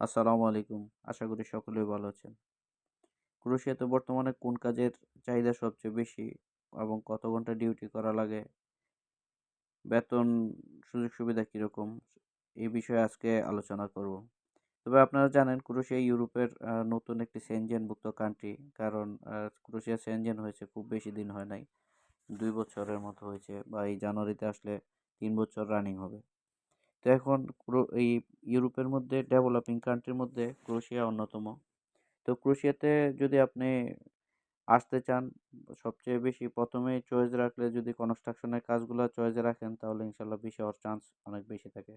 আসসালামু আলাইকুম। আশা করি সকলেই ভালো আছেন। ক্রোয়েশিয়াতে বর্তমানে কোন কাজের চাহিদা সবচেয়ে বেশি এবং কত ঘণ্টা ডিউটি করা লাগে? বেতন সুযোগ সুবিধা কীরকম? এই বিষয়ে আজকে আলোচনা করব। তবে আপনারা জানেন ক্রোয়েশিয়া ইউরোপের নতুন একটি সেনজেনভুক্ত কান্ট্রি কারণ আহ, ক্রোয়েশিয়া সেনজেন হয়েছে খুব বেশি দিন হয় নাই। দুই বছরের মতো হয়েছে বা এই জানুয়ারিতে আসলে তিন বছর রানিং হবে। তো এখন এই ইউরোপের মধ্যে ডেভেলপিং কান্ট্রির মধ্যে ক্রোয়েশিয়া অন্যতম। তো ক্রোশিয়াতে যদি আপনি আসতে চান, সবচেয়ে বেশি প্রথমে চয়েস রাখলে যদি কনস্ট্রাকশনের কাজগুলো চয়েসে রাখেন, তাহলে ইনশাল্লাহ বেশি হওয়ার চান্স অনেক বেশি থাকে।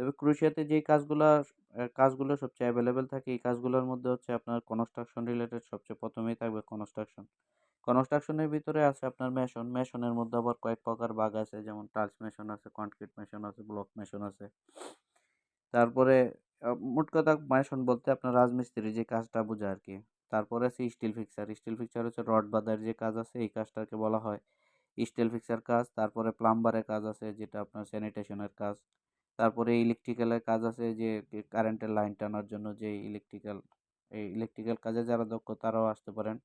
তবে ক্রোয়েশিয়াতে যে কাজগুলো কাজগুলো সবচেয়ে অ্যাভেলেবেল থাকে, এই কাজগুলোর মধ্যে হচ্ছে আপনার কনস্ট্রাকশন রিলেটেড সবচেয়ে প্রথমেই থাকবে কনস্ট্রাকশন কনস্ট্রাকশনের ভিতরে আছে আপনার মেশন মেশনের মধ্যে আবার কয়েক প্রকার ভাগ আছে, যেমন টাইলস মেশন আছে কনক্রিট মেশন আছে ব্লক মেশন আছে। তারপরে মোট কথা মেশন বলতে আপনার রাজমিস্ত্রি যে কাজটা বোঝায় আর কি তারপরে আছে স্টিল ফিক্সার স্টিল ফিক্সার হচ্ছে রড বাঁধার যে কাজ আছে, এই কাজটাকে বলা হয়। স্টিল ফিক্সার কাজ, তারপরে প্লাম্বারের কাজ আছে, যেটা আপনার স্যানিটেশনের কাজ। তারপরে ইলেকট্রিক্যালের কাজ আছে যে কারেন্টের লাইন টানার জন্য যে ইলেকট্রিক্যাল এই ইলেকট্রিক্যাল কাজে যারা দক্ষ তারাও আসতে পারেন।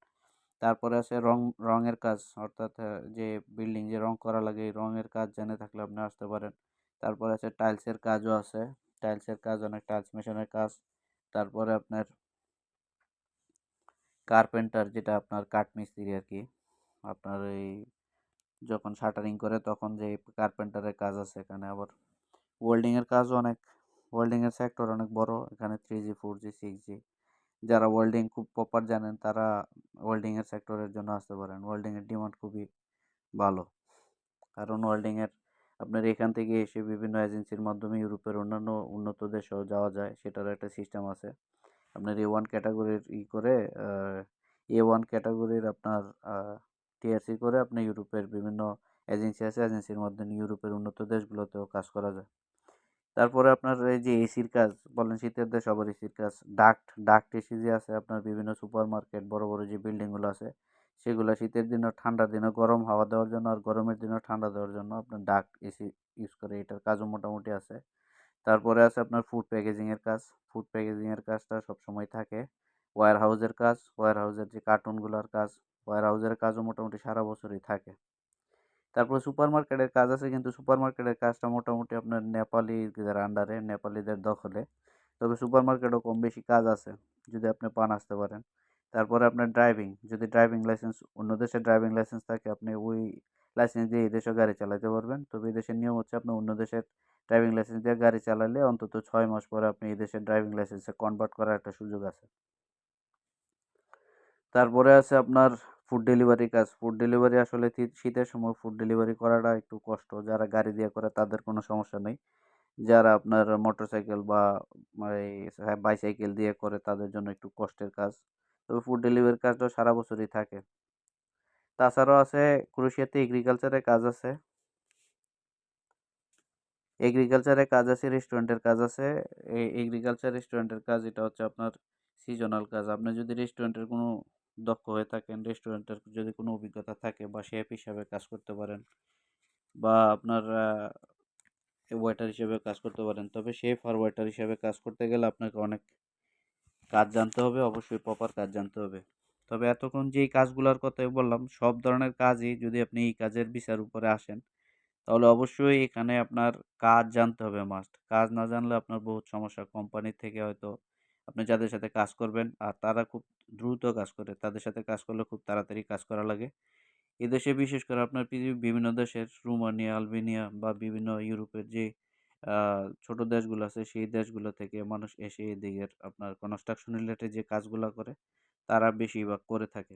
তারপরে আছে রং, রঙের কাজ, অর্থাৎ যে বিল্ডিং যে রং করা লাগে, এই রঙের কাজ জেনে থাকলে আপনি আসতে পারেন। তারপরে আছে টাইলসের কাজও আছে। টাইলসের কাজ অনেক টাইলস মেশিনের কাজ। তারপরে আপনার কার্পেন্টার যেটা আপনার কাঠমিস্ত্রি আর কি আপনার এই যখন শাটারিং করে তখন যে কার্পেন্টারের কাজ আছে এখানে আবার। ওয়েল্ডিংয়ের কাজও অনেক ওয়েল্ডিংয়ের সেক্টর অনেক বড়। এখানে three G four G six G যারা ওয়েল্ডিং খুব প্রপার জানেন, তারা ওয়েল্ডিংয়ের সেক্টরের জন্য আসতে পারেন। ওয়েল্ডিংয়ের ডিমান্ড খুবই ভালো। কারণ ওয়েল্ডিংয়ের আপনার এখান থেকে এসে বিভিন্ন এজেন্সির মাধ্যমে ইউরোপের অন্যান্য উন্নত দেশেও যাওয়া যায় সেটার একটা সিস্টেম আছে। আপনার এ ওয়ান ক্যাটাগরির ই করে এ ওয়ান ক্যাটাগরির আপনার টিআরসি করে আপনি ইউরোপের বিভিন্ন এজেন্সি আছে। এজেন্সির মাধ্যমে ইউরোপের উন্নত দেশগুলোতেও কাজ করা যায়। তারপরে আপনার এই যে এসির কাজ, বলেন শীতের দেশ আবার এসির কাজ ডাক্ট ডাক্ট এসি যে আছে আপনার বিভিন্ন সুপার মার্কেট বড় বড় যে বিল্ডিংগুলো আছে, সেগুলো শীতের দিনে ঠান্ডার দিনে গরম হাওয়া দেওয়ার জন্য আর গরমের দিনে ঠান্ডা দেওয়ার জন্য আপনার ডাক্ট এসি ইউজ করে, এটার কাজও মোটামুটি আছে। তারপরে আছে আপনার ফুড প্যাকেজিংয়ের কাজ ফুড প্যাকেজিংয়ের কাজটা সবসময় থাকে। ওয়্যার হাউসের কাজ ওয়্যার হাউসের যে কার্টুনগুলোর কাজ ওয়্যার হাউসের কাজও মোটামুটি সারা বছরই থাকে। তারপর সুপার মার্কেটের কাজ আছে, কিন্তু সুপার মার্কেটের কাজটা মোটামুটি আপনার নেপালিদের আন্ডারে নেপালিদের দখলে। তবে সুপার মার্কেটও কম বেশি কাজ আছে, যদি আপনি পান আসতে পারেন। তারপরে আপনার ড্রাইভিং যদি ড্রাইভিং লাইসেন্স অন্য দেশের ড্রাইভিং লাইসেন্স থাকে, আপনি ওই লাইসেন্স দিয়ে এই দেশেও গাড়ি চালাতে পারবেন। তবে এই দেশের নিয়ম হচ্ছে আপনি অন্য দেশের ড্রাইভিং লাইসেন্স দিয়ে গাড়ি চালালে অন্তত ছয় মাস পরে আপনি এই দেশের ড্রাইভিং লাইসেন্সে কনভার্ট করার একটা সুযোগ আছে। তারপরে আছে আপনার ফুড ডেলিভারি কাজ। ফুড ডেলিভারি আসলে শীত- শীতের সময় ফুড ডেলিভারি করাটা একটু কষ্ট। যারা গাড়ি দিয়ে করে তাদের কোনো সমস্যা নেই। যারা আপনার মোটরসাইকেল বা এই বাইসাইকেল দিয়ে করে তাদের জন্য একটু কষ্টের কাজ। তবে ফুড ডেলিভারি কাজটা সারা বছরই থাকে। তাছাড়াও আছে ক্রোয়েশিয়াতে এগ্রিকালচারের কাজ আছে। এগ্রিকালচারের কাজ আছে রেস্টুরেন্টের কাজ আছে। এই এগ্রিকালচার রেস্টুরেন্টের কাজ, এটা হচ্ছে আপনার সিজনাল কাজ। আপনি যদি রেস্টুরেন্টের কোনো দক্ষ হয়ে থাকেন রেস্টুরেন্টের যদি কোনো অভিজ্ঞতা থাকে বা শেফ হিসাবে কাজ করতে পারেন বা আপনার ওয়েটার হিসেবে কাজ করতে পারেন, তবে শেফ আর ওয়েটার হিসেবে কাজ করতে গেলে আপনাকে অনেক কাজ জানতে হবে, অবশ্যই প্রপার কাজ জানতে হবে। তবে এতক্ষণ যেই কাজগুলোর কথাই বললাম, সব ধরনের কাজই যদি আপনি এই কাজের বিচার উপরে আসেন, তাহলে অবশ্যই এখানে আপনার কাজ জানতে হবে মাস্ট কাজ না জানলে আপনার বহুত সমস্যা কোম্পানির থেকে হয়তো আপনি যাদের সাথে কাজ করবেন আর তারা খুব দ্রুত কাজ করে, তাদের সাথে কাজ করলে খুব তাড়াতাড়ি কাজ করা লাগে। এদেশে বিশেষ করে আপনার পৃথিবীর বিভিন্ন দেশের রোমানিয়া, আলবেনিয়া বা বিভিন্ন ইউরোপের যে ছোট দেশগুলো আছে সেই দেশগুলো থেকে মানুষ এসে এদিকের আপনার কনস্ট্রাকশন রিলেটেড যে কাজগুলো করে, তারা বেশিরভাগ করে থাকে।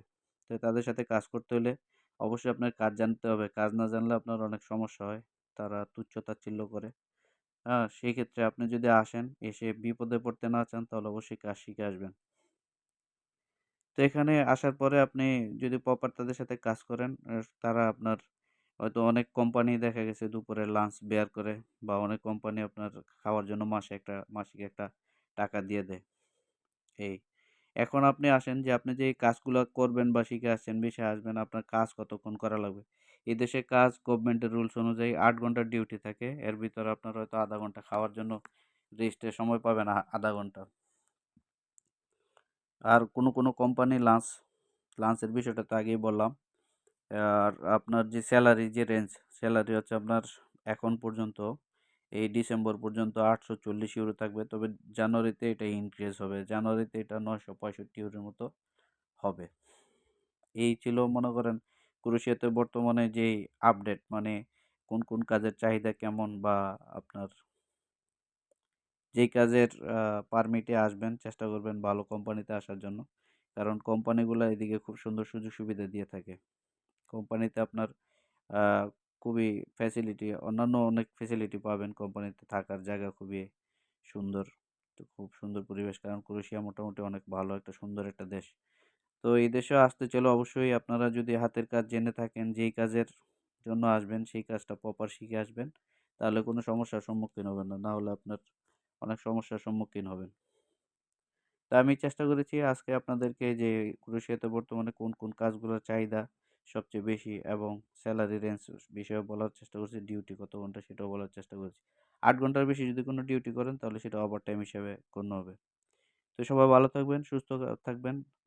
তো তাদের সাথে কাজ করতে হলে অবশ্যই আপনার কাজ জানতে হবে। কাজ না জানলে আপনার অনেক সমস্যা হয়। তারা তুচ্ছ তাচ্ছিল্য করে। সেই ক্ষেত্রে আপনি যদি আসেন, এসে বিপদে পড়তে না চান, তাহলে অবশ্যই কাজ শিখে আসবেন। তো এখানে আসার পরে আপনি যদি প্রপার তাদের সাথে কাজ করেন তারা আপনার হয়তো অনেক কোম্পানি দেখা গেছে দুপুরে লাঞ্চ বেয়ার করে বা অনেক কোম্পানি আপনার খাওয়ার জন্য মাসে একটা, মাসিক একটা টাকা দিয়ে দেয়। এই এখন আপনি আসেন যে আপনি যে কাজগুলো করবেন বা শিখে আসছেন, বেশি আসবেন, আপনার কাজ কতক্ষণ করা লাগবে? এই দেশে কাজ গভর্নমেন্টের রুলস অনুযায়ী আট ঘণ্টার ডিউটি থাকে। এর ভিতরে আপনার হয়তো আধা ঘণ্টা খাওয়ার জন্য রেস্টের সময় পাবেন আ আধা ঘণ্টা। আর কোনো কোনো কোম্পানি লাঞ্চ লাঞ্চের বিষয়টা তো আগেই বললাম। আর আপনার যে স্যালারি যে রেঞ্জ স্যালারি হচ্ছে আপনার এখন পর্যন্ত, এই ডিসেম্বর পর্যন্ত আটশো চল্লিশ ইউরো থাকবে। তবে জানুয়ারিতে এটা ইনক্রিজ হবে। জানুয়ারিতে এটা নয়শো পঁয়ষট্টি ইউরোর মতো হবে। এই ছিল মনে করেন ক্রোশিয়াতে বর্তমানে যেই আপডেট? মানে কোন কোন কাজের চাহিদা কেমন? বা আপনার যেই কাজের পারমিটে আসবেন, চেষ্টা করবেন ভালো কোম্পানিতে আসার জন্য। কারণ কোম্পানিগুলো এদিকে খুব সুন্দর সুযোগ সুবিধা দিয়ে থাকে। কোম্পানিতে আপনার খুবই ফ্যাসিলিটি অন্যান্য অনেক ফ্যাসিলিটি পাবেন কোম্পানিতে থাকার জায়গা খুবই সুন্দর। খুব সুন্দর পরিবেশ। কারণ ক্রোশিয়া মোটামুটি অনেক ভালো একটা সুন্দর একটা দেশ। তো এই দেশেও আসতে চলে অবশ্যই আপনারা যদি হাতের কাজ জেনে থাকেন, যেই কাজের জন্য আসবেন, সেই কাজটা প্রপার শিখে আসবেন, তাহলে কোনো সমস্যার সম্মুখীন হবেন না। না হলে আপনার অনেক সমস্যার সম্মুখীন হবেন। তা আমি চেষ্টা করেছি আজকে আপনাদেরকে যে ক্রোশিয়াতে বর্তমানে কোন কোন কাজগুলোর চাহিদা সবচেয়ে বেশি এবং স্যালারি রেঞ্জ বিষয়ে বলার চেষ্টা করছি ডিউটি কত ঘণ্টা সেটাও বলার চেষ্টা করছি। আট ঘণ্টার বেশি যদি কোনো ডিউটি করেন, তাহলে সেটা ওভার টাইম হিসাবে গণ্য হবে। তো সবাই ভালো থাকবেন, সুস্থ থাকবেন।